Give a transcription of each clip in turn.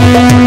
Thank you.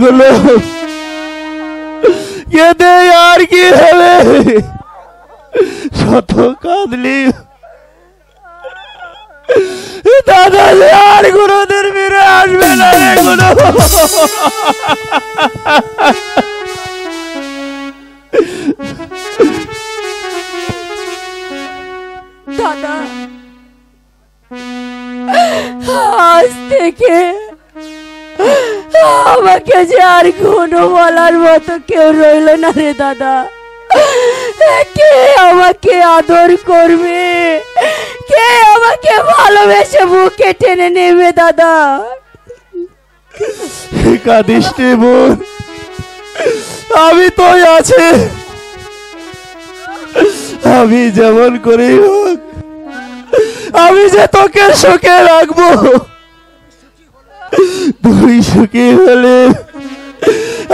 গুলো কেঁদে আর কি হবে শত কাঁদলি দাদা যে আর কোনোদিন ফিরে আসবে না এগুলো দাদা আজ থেকে আমাকে যে আর কোনো বলার মতো কেউ রইল না রে দাদা। কে আমাকে আদর করবে? কে আমাকে ভালোবেসে বুকে টেনে নেবে দাদা? বোন। আমি তো আছে। আমি যেমন করেই হোক, আমি যে তোকে সুখে রাখব। তুই সুখী হলে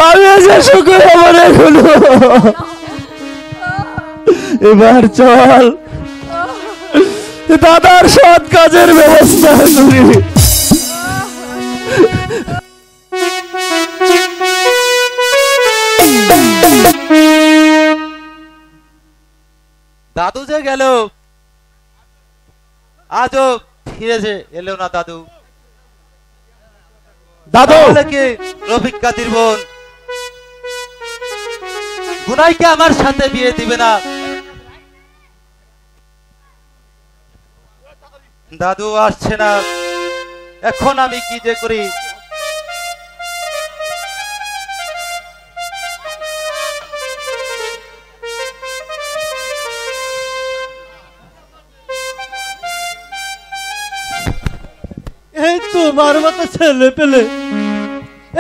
আমি যে সুখী এখনও। এবার চল। দাদার সৎ কাজের ব্যবস্থা করি। দাদু যে গেল। আজও ফিরেছে, এলো না দাদু। দাদু! কি রফিক কাদির বোন? গুনাইকে আমার সাথে বিয়ে দিবে না? দাদু, আসছে না। এখন আমি কি যে করি? তোমার মতো ছেলে পেলে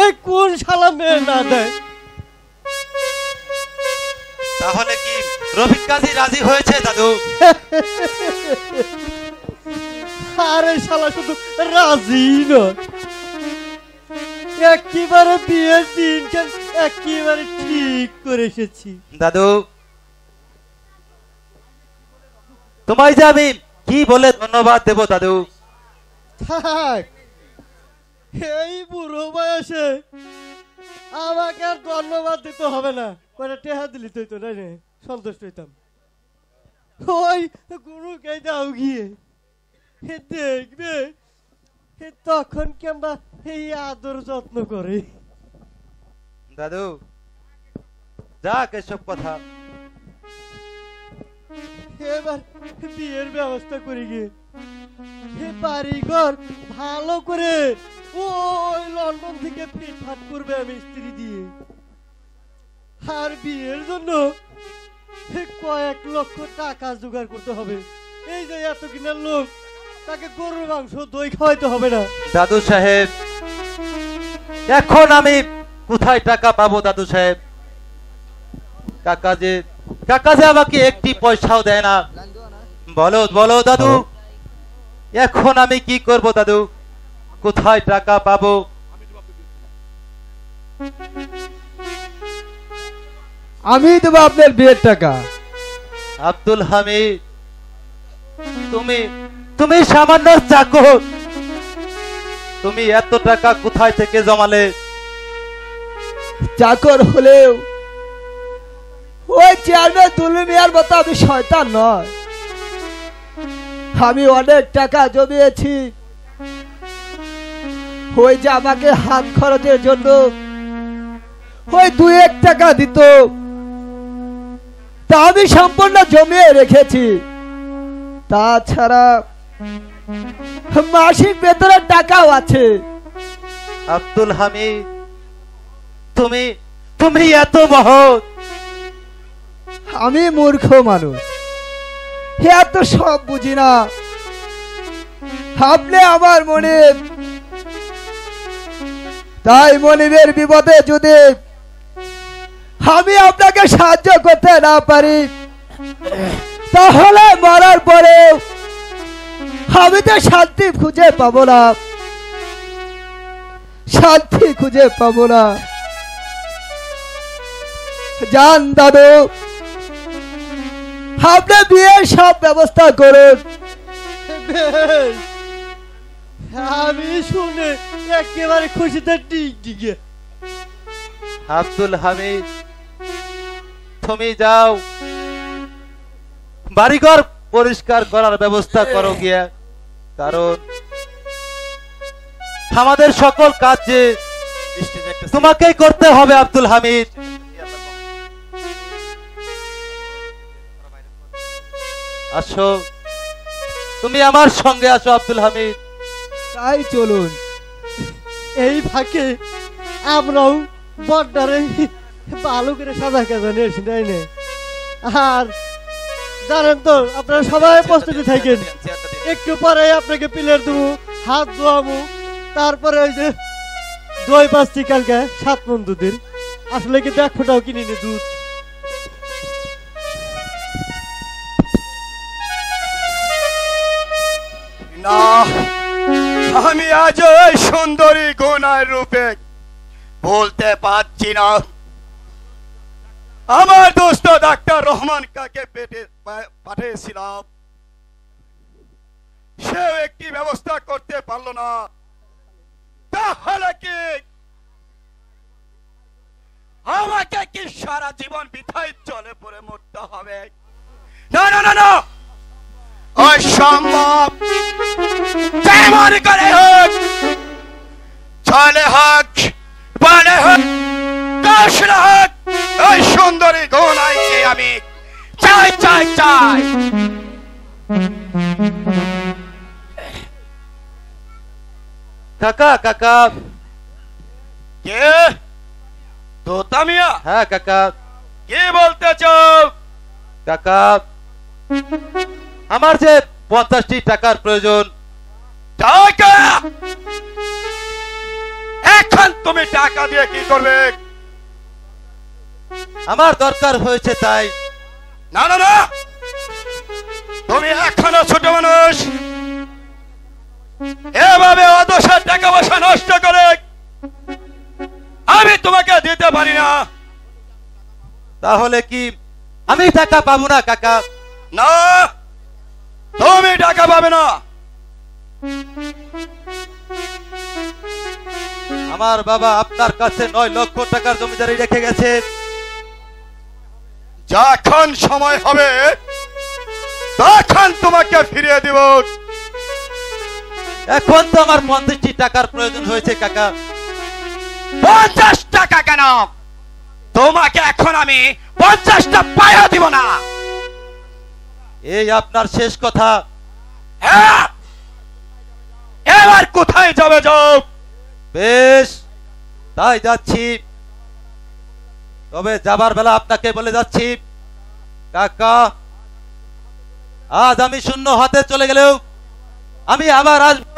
এই কোন শালা মেয়ে না দেয়? তাহলে কি রফিক কাজী রাজি হয়েছে দাদু? আরে শালা শুধু রাজি নয়। একেবারে বিয়ের দিনটা একেবারে ঠিক করে এসেছি। দাদু তোমায় যে আমি কি বলে ধন্যবাদ দেব দাদু? থাক এই বুড়ো বয়সে আমাকে আর ধন্যবাদ দিতে হবে না। কয়টা টেহা দিলি তুই তো নাই সন্তুষ্ট হইতাম ওই গুরুকে দাও গিয়ে। হে দেখবে হে তখন এই আদর যত্ন করে? দাদু যাক এসব কথা। এবার বিয়ের ব্যবস্থা করি গিয়ে। হে বাড়িঘর ভালো করে ওই লন্ডন থেকে ফিটফাট করবে আমি স্ত্রী দিয়ে। আর বিয়ের জন্য কয়েক লক্ষ টাকা জোগাড় করতে হবে। এই যে এত কিনার লোক তাকে গরুর মাংস দই খাওয়াইতে হবে না। দাদু সাহেব এখন আমি কোথায় টাকা পাবো দাদু সাহেব? কাকা যে কাকা যে আমাকে একটি পয়সাও দেয় না। বলো বলো দাদু এখন আমি কি করব দাদু? কোথায় টাকা পাবো? আমি দেবো আপনার বিয়ের টাকা। আব্দুল হামিদ তুমি তুমি সামান্য চাকর। তুমি এত টাকা কোথায় থেকে জমালে? চাকর হলেও ওই চেয়ারম্যান দুলু মিয়ার মতো আমি শয়তান নয়। আমি অনেক টাকা জমিয়েছি। ওই যে আমাকে হাত খরচের জন্য ওই দু এক টাকা দিত তা আমি সম্পূর্ণ জমিয়ে রেখেছি। তাছাড়া মাসিক বেতনের টাকাও আছে। আব্দুল হামিদ তুমি তুমি এত মহৎ। আমি মূর্খ মানুষ। এত সব বুঝি না। আপনি আমার মনে তাই মনিবের বিপদে যদি আমি আপনাকে সাহায্য করতে না পারি, তাহলে মরার পরে আমি তো শান্তি খুঁজে পাবো না। শান্তি খুঁজে পাবো না। যান দাদু, আপনি বিয়ের সব ব্যবস্থা করুন। আমি শুনে একেবারে খুশিতে টিক আব্দুল হামিদ তুমি যাও। বাড়িঘর পরিষ্কার করার ব্যবস্থা করো গিয়া কারণ আমাদের সকল কাজ যে তোমাকেই করতে হবে আব্দুল হামিদ। আসো তুমি আমার সঙ্গে আসো আব্দুল হামিদ। তাই চলুন। এই ফাঁকে আমরাও বড্ডারে ভালো করে সাদা কাজা নিয়ে এসে তাই না। আর জানেন তো, আপনারা সবাই প্রস্তুতি থাকেন। একটু পরে আপনাকে পিলের দেবো হাত ধোয়াবো তারপরে ওই যে দই পাচ্ছি কালকে, সাত মন দুধের আসলে কিন্তু এক ফোঁটাও কিনিনি দুধ। না আমি আজ ওই সুন্দরী গুণার রূপে বলতে পারছি না। আমার দোস্ত ডাক্তার রহমান কাকে পেটে পাঠিয়েছিলাম? সেও একটি ব্যবস্থা করতে পারল না। তাহলে কি? আমাকে কি সারা জীবন বিথায় চলে পড়ে মরতে হবে? না না না না! অসম্ভব। যেমন করে হোক চলে হোক বলে হোক দশরা হোক ওই সুন্দরী গোনাইকে আমি চাই চাই চাই। কাকা কাকা। কে? তোতা মিয়া? হ্যাঁ কাকা। কি বলতে চাও? কাকা। আমার যে পঞ্চাশটি টাকার প্রয়োজন টাকা এখন তুমি টাকা দিয়ে কি করবে? আমার দরকার হয়েছে তাই। না না না! তুমি এখনও ছোট মানুষ। এভাবে অদশার টাকা পয়সা নষ্ট করে আমি তোমাকে দিতে পারি না। তাহলে কি আমি টাকা পাবো না, কাকা? না! তুমি টাকা পাবে না। আমার বাবা আপনার কাছে নয় লক্ষ টাকার জমিদারি রেখে গেছে। যখন সময় হবে, তখন তোমাকে ফিরিয়ে দিব। এখন তো আমার পঞ্চাশটি টাকার প্রয়োজন হয়েছে, কাকা। পঞ্চাশ টাকা কেন? তোমাকে এখন আমি পঞ্চাশটা পায়া দিব না। এই আপনার শেষ কথা। হ্যাঁ! এবার কোথায় যাবে যাও? বেশ তাই যাচ্ছি। তবে যাবার বেলা আপনাকে বলে যাচ্ছি কাকা আজ আমি শূন্য হাতে চলে গেলেও আমি আবার আসব।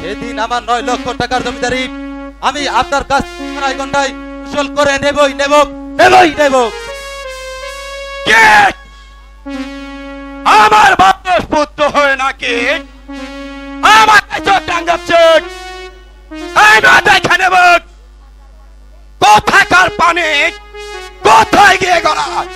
সেদিন আমার নয় লক্ষ টাকার জমিদারি আমি আপনার কাছ ঘন্টায় উসুল করে নেবই নেব নেবই নেব। আমার বাপের পুত্র হয়ে নাকি? আমাকে চোখ টাঙ্গাচ্ছে দেখে নেব কোথাকার পানি? কোথায় গিয়ে গড়ায়